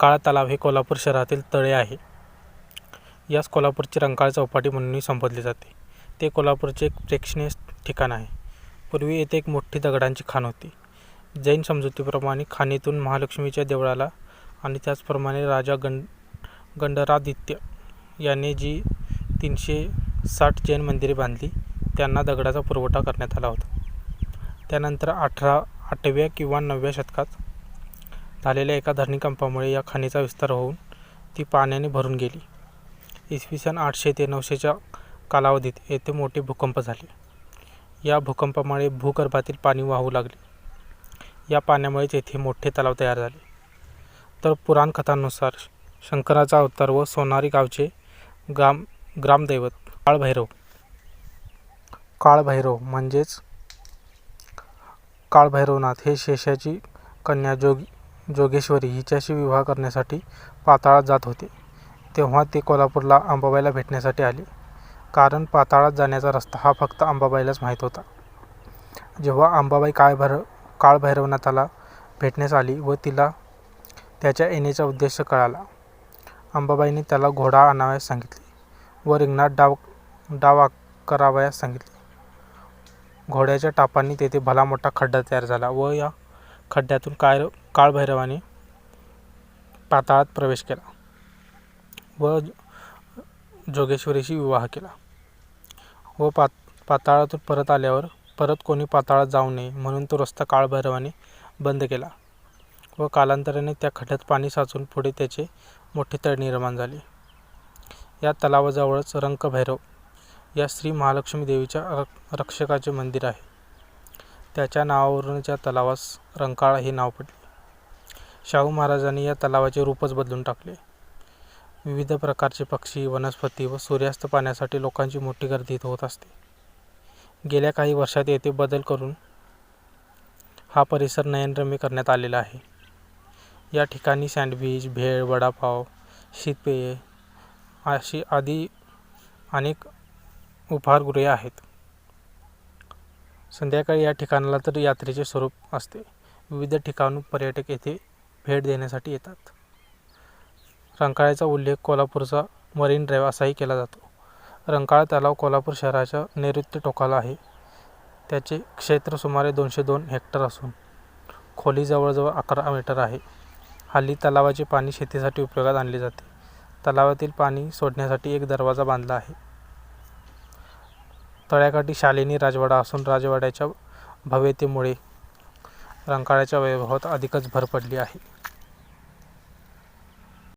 काळा तलाव हे कोल्हापूर शहरातील तळे आहे. यास कोल्हापूरची रंकाळ चौपाटी म्हणूनही संबोधले जाते. ते कोल्हापूरचे एक प्रेक्षणीय ठिकाण आहे. पूर्वी येथे एक मोठी दगडांची खाण होती. जैन समजुतीप्रमाणे खाणीतून महालक्ष्मीच्या देवळाला आणि त्याचप्रमाणे राजा गं गंडरादित्य याने जी तीनशे साठ जैन मंदिरे बांधली त्यांना दगडाचा पुरवठा करण्यात आला होता. त्यानंतर अठरा आठव्या किंवा नवव्या शतकात झालेल्या एका धरणीकंपामुळे या खाणीचा विस्तार होऊन ती पाण्याने भरून गेली. इसवी सन आठशे ते नऊशेच्या कालावधीत येथे मोठे भूकंप झाले. या भूकंपामुळे भूगर्भातील पाणी वाहू लागले. या पाण्यामुळेच येथे मोठे तलाव तयार झाले. तर पुराणकथांनुसार शंकराचा अवतार व सोनारी गावचे ग्राम ग्रामदैवत काळभैरव. काळभैरव म्हणजेच काळभैरवनाथ हे शेषाची कन्या जोगी जोगेश्वरी हिच्याशी विवाह करण्यासाठी पाताळात जात होते. तेव्हा ते कोल्हापूरला अंबाबाईला भेटण्यासाठी आले. कारण पाताळात जाण्याचा रस्ता हा फक्त अंबाबाईलाच माहीत होता. जेव्हा अंबाबाई काळभैर काळभैरवनाथाला भेटण्यास आली व तिला त्याच्या येण्याचा उद्देश कळाला अंबाबाईने त्याला घोडा आणावयास सांगितले व रिंगणात डाव डाव करावयास सांगितले. घोड्याच्या टापांनी तेथे भला मोठा खड्डा तयार झाला व या खड्ड्यातून काय काळभैरवाने पाताळात प्रवेश केला व जोगेश्वरीशी विवाह केला. व पात पाताळातून परत आल्यावर परत कोणी पाताळात जाऊ नये म्हणून तो रस्ता काळभैरवाने बंद केला व कालांतराने त्या खड्ड्यात पाणी साचून पुढे त्याचे मोठे तळ निर्माण झाले. या तलावाजवळच रंकभैरव या श्री महालक्ष्मी देवीच्या रक्षकाचे मंदिर आहे. त्याच्या नावावरूनच या तलावास रंकाळा हे नाव पडले. शाहू महाराजांनी या तलावाचे रूपच बदलून टाकले. विविध प्रकारचे पक्षी वनस्पती व सूर्यास्त पाहण्यासाठी लोकांची मोठी गर्दी इथं होत असते. गेल्या काही वर्षात येथे बदल करून हा परिसर नयनरम्य करण्यात आलेला आहे. या ठिकाणी सँडविच भेळ वडापाव शीतपेये अशी आदी अनेक उपहारगृहे आहेत. संध्याकाळी या ठिकाणाला तर यात्रेचे स्वरूप असते. विविध ठिकाणून पर्यटक येथे भेट देण्यासाठी येतात. रंकाळ्याचा उल्लेख कोल्हापूरचा मरीन ड्राईव्ह असाही केला जातो. रंकाळा तलाव कोल्हापूर शहराच्या नैऋत्य टोकाला आहे. त्याचे क्षेत्र सुमारे दोनशे दोन हेक्टर असून खोली जवळजवळ अकरा मीटर आहे. हल्ली तलावाचे पाणी शेतीसाठी उपयोगात आणले जाते. तलावातील पाणी सोडण्यासाठी एक दरवाजा बांधला आहे. तळ्याकाठी शालिनी राजवाडा असून राजवाड्याच्या भव्यतेमुळे रंकाळ्याच्या वैभवात अधिकच भर पडली आहे.